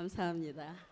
감사합니다.